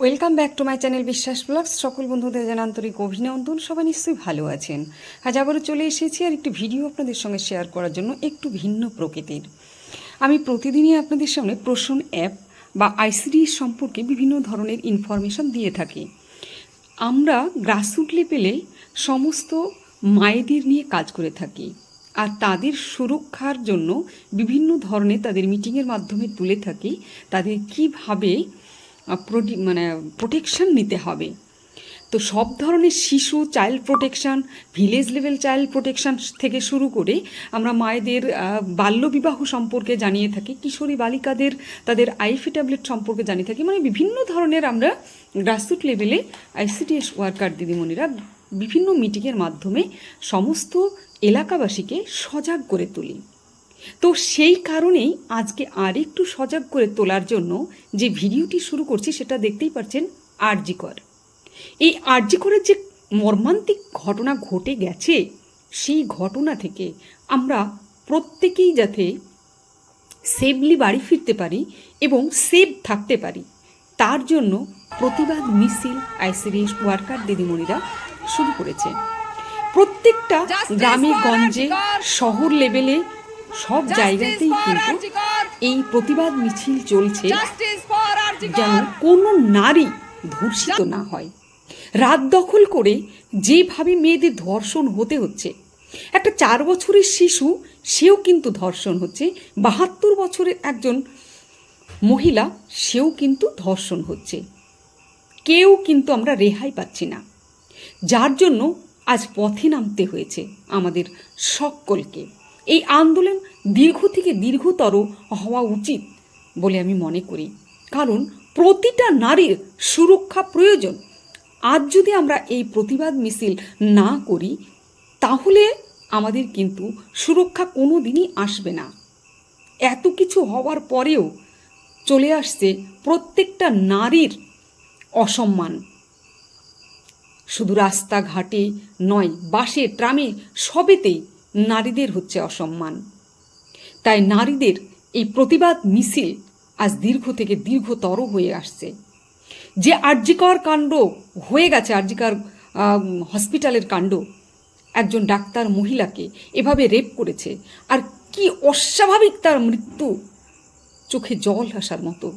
Welcome back to my channel Biswas blogs সকল বন্ধুদের জানা আন্তরিক অভিনন্দন। সবাই নিশ্চয়ই ভালো আছেন। আজ আবারও চলে এসেছি আর একটি ভিডিও আপনাদের সঙ্গে শেয়ার করার জন্য একটু ভিন্ন প্রকৃতির। আমি প্রতিদিনই আপনাদের সামনে প্রসন অ্যাপ বা আইসিডি সম্পর্কে বিভিন্ন ধরনের ইনফরমেশন দিয়ে থাকি। আমরা গ্রাসরুট লেভেলে সমস্ত মায়েদের নিয়ে কাজ করে থাকি। আর তাদের সুরক্ষার জন্য বিভিন্ন ধরনের তাদের মিটিংয়ের মাধ্যমে তুলে থাকি। তাদের কীভাবে প্রোটি- মানে প্রোটেকশন নিতে হবে। তো সব ধরনের শিশু child protection village level child protection থেকে শুরু করে আমরা মায়েদের বাল্যবিবাহ সম্পর্কে জানিয়ে থাকি, কিশোরী বালিকাদের, তাদের আইফি ট্যাবলেট সম্পর্কে জানিয়ে থাকি। মানে বিভিন্ন ধরনের আমরা গ্রাসরুট লেভেলে আইসিডিএস ওয়ার্কার দিদিমণিরা বিভিন্ন মিটিংয়ের মাধ্যমে সমস্ত এলাকাবাসীকে সজাগ করে তুলি। তো সেই কারণেই আজকে আর একটু সজাগ করে তোলার জন্য যে ভিডিওটি শুরু করছি সেটা দেখতেই পাচ্ছেন আরজিকর এই আরজিকরের যে মর্মান্তিক ঘটনা ঘটে গেছে সেই ঘটনা থেকে আমরা প্রত্যেকেই যাতে সেফলি বাড়ি ফিরতে পারি এবং সেফ থাকতে পারি তার জন্য প্রতিবাদ মিছিল আইসিডিএস ওয়ার্কার দিদিমণিরা শুরু করেছে। প্রত্যেকটা গ্রামে গঞ্জে শহর লেভেলে সব জায়গাতেই কিন্তু এই প্রতিবাদ মিছিল চলছে। যেন কোনো নারী ধর্ষিত না হয়। রাত দখল করে যেভাবে মেয়েদের ধর্ষণ হতে হচ্ছে একটা চার বছরের শিশু সেও কিন্তু ধর্ষণ হচ্ছে। বাহাত্তর বছরের একজন মহিলা সেও কিন্তু ধর্ষণ হচ্ছে। কেউ কিন্তু আমরা রেহাই পাচ্ছি না। যার জন্য আজ পথে নামতে হয়েছে আমাদের সকলকে। এই আন্দোলন দীর্ঘ থেকে দীর্ঘতর হওয়া উচিত বলে আমি মনে করি। কারণ প্রতিটা নারীর সুরক্ষা প্রয়োজন। আজ যদি আমরা এই প্রতিবাদ মিছিল না করি, তাহলে আমাদের কিন্তু সুরক্ষা কোনো দিনই আসবে না। এত কিছু হওয়ার পরেও চলে আসছে প্রত্যেকটা নারীর অসম্মান। শুধু রাস্তাঘাটে নয়, বাসে, ট্রামে, সবেতেই নারীদের হচ্ছে অসম্মান। তাই নারীদের এই প্রতিবাদ মিছিল আজ দীর্ঘ থেকে দীর্ঘতর হয়ে আসছে। যে আর্যিকর কাণ্ড হয়ে গেছে আর্যিকর হসপিটালের কাণ্ড, একজন ডাক্তার মহিলাকে এভাবে রেপ করেছে, আর কি অস্বাভাবিক তার মৃত্যু, চোখে জল আসার মতো।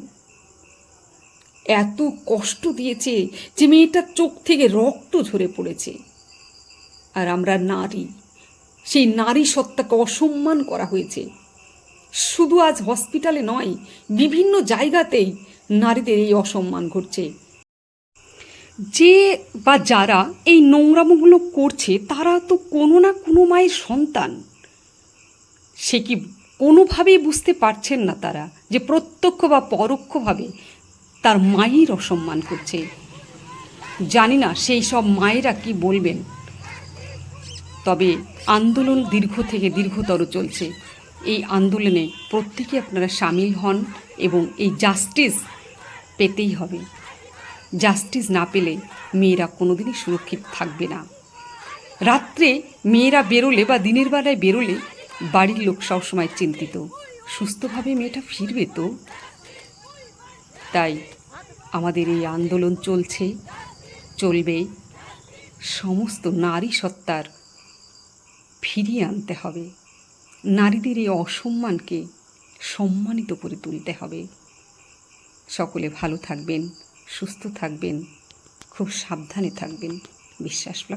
এত কষ্ট দিয়েছে যে মেয়েটার চোখ থেকে রক্ত ঝরে পড়েছে। আর আমরা নারী সেই নারী সত্তাকে অসম্মান করা হয়েছে। শুধু আজ হসপিটালে নয়, বিভিন্ন জায়গাতেই নারীদের এই অসম্মান ঘটছে। যে বা যারা এই নোংরামগুলো করছে, তারা তো কোনো না কোনো মায়ের সন্তান। সে কি কোনোভাবেই বুঝতে পারছেন না তারা যে প্রত্যক্ষ বা পরোক্ষভাবে তার মায়ের অসম্মান করছে। জানি না সেই সব মায়েরা কি বলবেন। তবে আন্দোলন দীর্ঘ থেকে দীর্ঘতর চলছে। এই আন্দোলনে প্রত্যেকে আপনারা সামিল হন এবং এই জাস্টিস পেতেই হবে। জাস্টিস না পেলে মেয়েরা কোনোদিনই সুরক্ষিত থাকবে না। রাত্রে মেয়েরা বেরোলে বা দিনের বেলায় বেরোলে বাড়ির লোক সবসময় চিন্তিত। সুস্থভাবে মেয়েটা ফিরবে তো? তাই আমাদের এই আন্দোলন চলছে, চলবে। সমস্ত নারী সত্তার ফিরিয়ে আনতে হবে। নারীদের এই অসম্মানকে সম্মানিত করে তুলতে হবে। সকলে ভালো থাকবেন, সুস্থ থাকবেন, খুব সাবধানে থাকবেন। বিশ্বাস